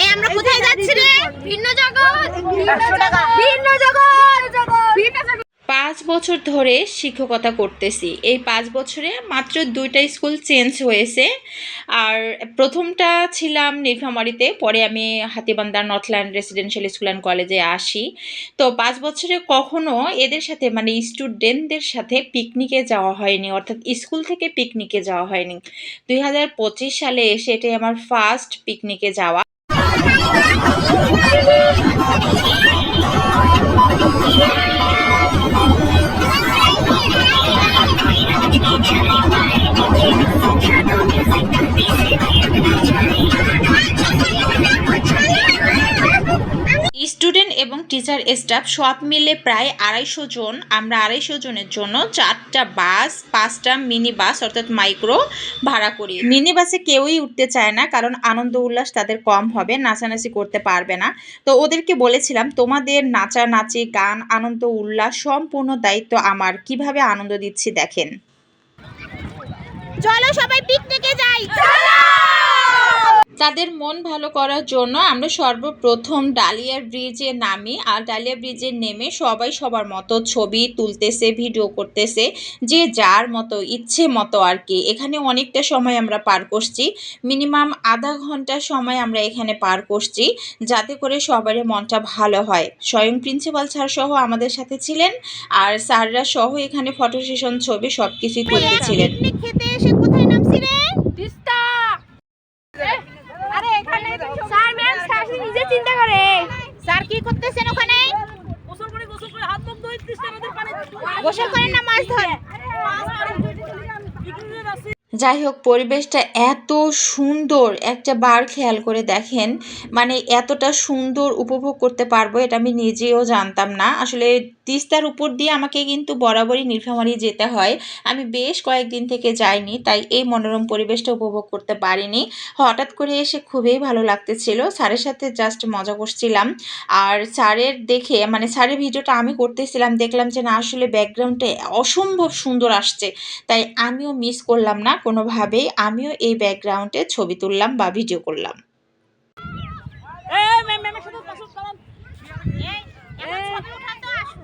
এই আমরা কোথায় যাচ্ছি রে? ভিন্ন জগৎ ভিন্ন জগৎ। পাঁচ বছর ধরে শিক্ষকতা করতেছি। এই পাঁচ বছরে মাত্র দুইটা স্কুল চেঞ্জ হয়েছে। আর প্রথমটা ছিলাম নীলফামারিতে পরে আমি হাতিবান্দার নর্থল্যান্ড রেসিডেন্সিয়াল স্কুল অ্যান্ড কলেজে আসি। তো পাঁচ বছরে কখনো এদের সাথে মানে স্টুডেন্টদের সাথে পিকনিকে যাওয়া হয়নি অর্থাৎ স্কুল থেকে পিকনিকে যাওয়া হয়নি। দুই হাজার পঁচিশ সালে এসে এটাই আমার ফার্স্ট পিকনিকে যাওয়া। Thank you. টিচার স্টাফ সব মিলে প্রায় আড়াইশো জন। আমরা আড়াইশো জনের জন্য চারটা বাস, পাঁচটা মিনি বাস অর্থাৎ মাইক্রো ভাড়া করি মিনি বাসে কেউই উঠতে চায় না, কারণ আনন্দ উল্লাস তাদের কম হবে, নাচানাচি করতে পারবে না। তো ওদেরকে বলেছিলাম, তোমাদের নাচানাচি, গান, আনন্দ উল্লাস সম্পূর্ণ দায়িত্ব আমার। কীভাবে আনন্দ দিচ্ছি দেখেন। চলো সবাই পিকনিকে যাই। তাদের মন ভালো করার জন্য আমরা সর্বপ্রথম ডালিয়া ব্রিজে নামি আর ডালিয়া ব্রিজে নেমে সবাই সবার মতো ছবি তুলতেছে ভিডিও করতেছে যে যার মতো ইচ্ছে মতো আর কি। এখানে অনেকটা সময় আমরা পার করছি মিনিমাম আধা ঘণ্টা সময় আমরা এখানে পার করছি যাতে করে সবারই মনটা ভালো হয়। স্বয়ং প্রিন্সিপাল স্যার সহ আমাদের সাথে ছিলেন আর স্যাররা সহ এখানে ফটো সেশন ছবি সব কিছুই তুলতেছিলেন খেতে এসে কোথায় নামছি রে তিস্তা আরে এখানে স্যার ম্যাম স্যার নিজে চিন্তা করে স্যার কি করতেছেন ওখানে? গোসল করে গোসল করে হাত মুখ ধুই তিস্তা নদীর পানি গোসল করেন না মাছ ধরে পিকনিকে যাচ্ছি যাই হোক পরিবেশটা এত সুন্দর, একটা বার খেয়াল করে দেখেন। মানে এতটা সুন্দর উপভোগ করতে পারব, এটা আমি নিজেও জানতাম না। আসলে তিস্তার উপর দিয়ে আমাকে কিন্তু বরাবরই নীলফামারি যেতে হয়। আমি বেশ কয়েকদিন থেকে যাইনি, তাই এই মনোরম পরিবেশটা উপভোগ করতে পারিনি। হঠাৎ করে এসে খুবই ভালো লাগতেছিল, স্যারের সাথে জাস্ট মজা করছিলাম। আর স্যারের দেখে মানে স্যারের ভিডিওটা আমি করতেছিলাম, দেখলাম যে না, আসলে ব্যাকগ্রাউন্ডটা অসম্ভব সুন্দর আসছে। তাই আমিও মিস করলাম না। কোনোভাবেই আমিও এই ব্যাকগ্রাউন্ডে ছবি তুললাম বা ভিডিও করলাম এই ম্যাম ম্যামের সাথে পাশে সালাম এই এখন ছবি উঠাতে আসুন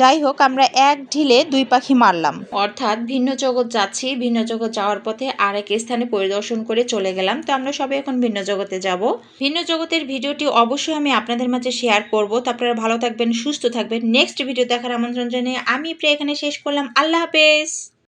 যাই হোক, আমরা এক ঢিলে দুই পাখি মারলাম। অর্থাৎ ভিন্ন জগৎ যাচ্ছি, ভিন্ন জগৎ যাওয়ার পথে আরেক স্থানে পরিদর্শন করে চলে গেলাম। তো আমরা সবাই এখন ভিন্ন জগতে যাব। ভিন্ন জগতের ভিডিওটি অবশ্যই আমি আপনাদের মাঝে শেয়ার করব। তো আপনারা ভালো থাকবেন, সুস্থ থাকবেন। নেক্সট ভিডিও দেখার আমন্ত্রণ জানিয়ে আমি প্রায় এখানে শেষ করলাম। আল্লাহ হাফেজ!